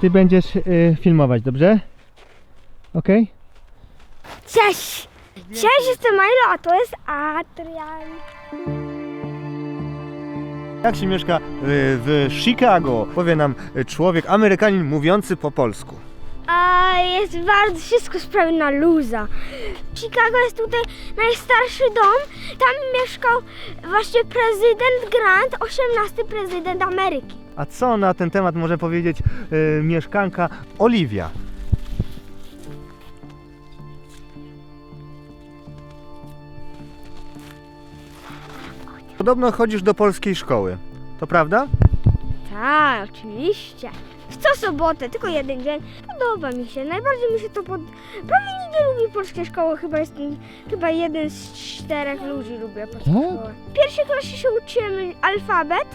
Ty będziesz y, filmować, dobrze? Okej? Cześć! Cześć, jestem Milo, a to jest Adrian. Jak się mieszka y, w Chicago? Powie nam y, człowiek, Amerykanin mówiący po polsku. A jest bardzo, wszystko sprawy na luza. Chicago jest tutaj najstarszy dom. Tam mieszkał właśnie prezydent Grant, 18 prezydent Ameryki. A co na ten temat może powiedzieć y, mieszkanka Oliwia? Podobno chodzisz do polskiej szkoły. To prawda? Tak, oczywiście. W co sobotę, tylko jeden dzień. Podoba mi się, najbardziej mi się to pod... Prawie nikt nie lubi polskiej szkoły, chyba jest chyba jeden z czterech ludzi lubi polską szkołę. W pierwszej klasie się uczyłem alfabet.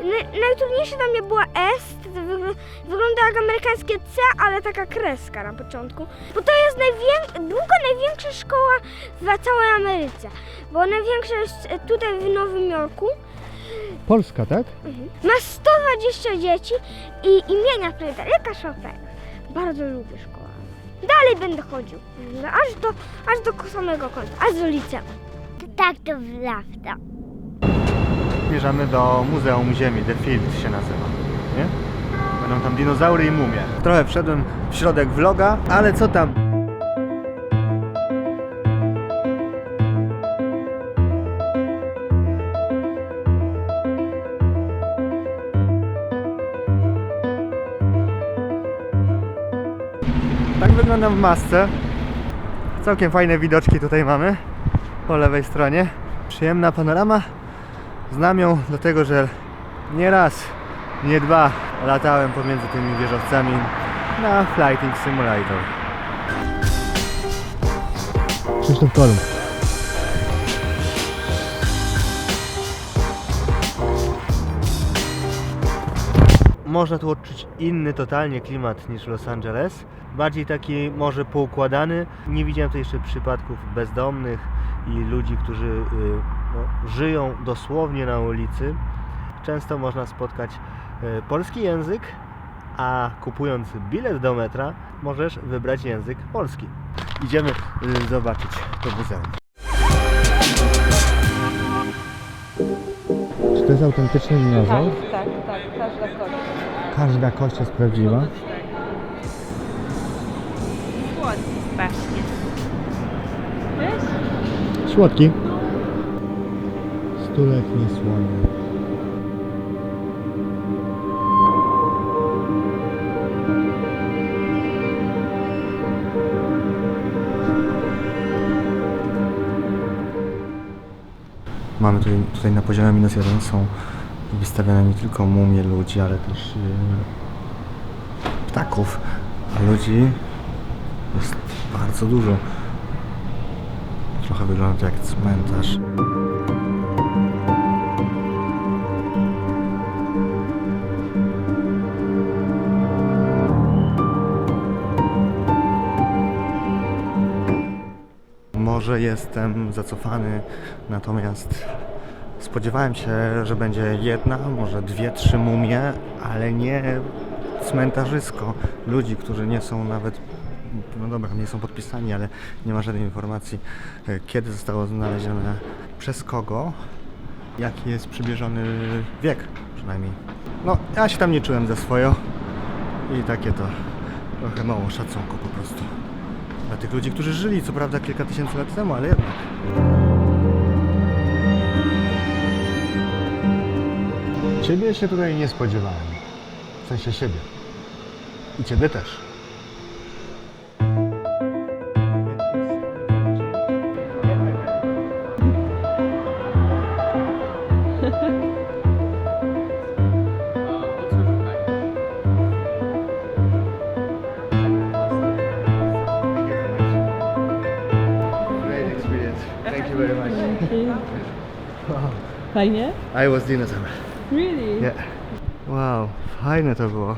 Naj- najtrudniejsze dla mnie była S, wygl- wygląda jak amerykańskie C, ale taka kreska na początku. Bo to jest najwię... długa największa szkoła w całej Ameryce. Bo największa jest tutaj w Nowym Jorku. Polska, tak? Ma 120 dzieci i imienia Fryderyka Chopina. Bardzo lubię szkołę. Dalej będę chodził. Aż do, aż do samego końca, aż do liceum. Tak to prawda. Zmierzamy do Muzeum Ziemi, The Field się nazywa. Nie? Będą tam dinozaury i mumie. Trochę wszedłem w środek vloga, ale co tam? Tak wyglądam w masce. Całkiem fajne widoczki tutaj mamy po lewej stronie. Przyjemna panorama. Znam ją dlatego, że nie raz, nie dwa latałem pomiędzy tymi wieżowcami na Flighting Simulator. Krzysztof Kolumb. Można tu odczuć inny totalnie klimat niż Los Angeles. Bardziej taki może poukładany. Nie widziałem tu jeszcze przypadków bezdomnych i ludzi, którzy y, no, żyją dosłownie na ulicy. Często można spotkać y, polski język, a kupując bilet do metra możesz wybrać język polski. Idziemy y, zobaczyć to muzeum. Czy to jest autentyczny Tak, dinozaur? tak, tak, każda kość. Każda kość jest prawdziwa. Słodki strasznie. Wiesz? Słodki. Stuletnie słonie. Mamy tutaj, tutaj na poziomie minus jeden są wystawione nie tylko mumie ludzi, ale też yy, ptaków. A ludzi jest bardzo dużo. Trochę wygląda to jak cmentarz. Może jestem zacofany, natomiast spodziewałem się, że będzie jedna, może dwie, trzy mumie, ale nie cmentarzysko. Ludzi, którzy nie są nawet, no dobra, nie są podpisani, ale nie ma żadnej informacji, e, kiedy zostało znalezione, przez kogo, jaki jest przybliżony wiek przynajmniej. No, ja się tam nie czułem za swojo i takie to trochę mało szacunku po prostu. Dla tych ludzi, którzy żyli, co prawda kilka tysięcy lat temu, ale jednak. Ciebie się tutaj nie spodziewałem. W sensie siebie. I ciebie też. Great experience. Thank you very much. Fajnie? I was dinosaur. Really? Yeah. Wow, fajne to było.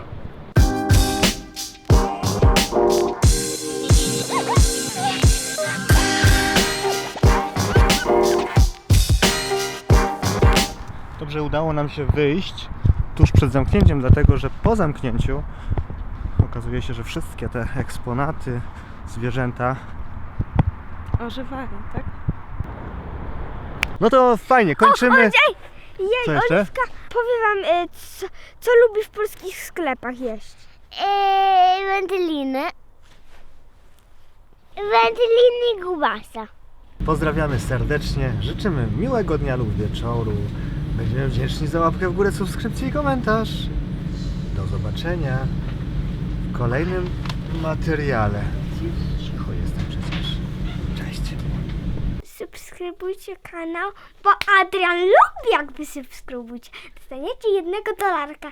Dobrze udało nam się wyjść tuż przed zamknięciem, dlatego że po zamknięciu okazuje się, że wszystkie te eksponaty, zwierzęta. Ożywają, tak? No to fajnie, kończymy. Ej, jej, Co jeszcze? Oliwka, powiem wam, y, co, co lubi w polskich sklepach jeść. Eee, wędliny. Wędliny i grubasa. Pozdrawiamy serdecznie, życzymy miłego dnia lub wieczoru. Będziemy wdzięczni za łapkę w górę, subskrypcję i komentarz. Do zobaczenia w kolejnym materiale. Cicho jestem przecież. Cześć. Subskrybujcie kanał, bo Adrian lubi jakby subskrybujcie. Dostaniecie jednego dolarka.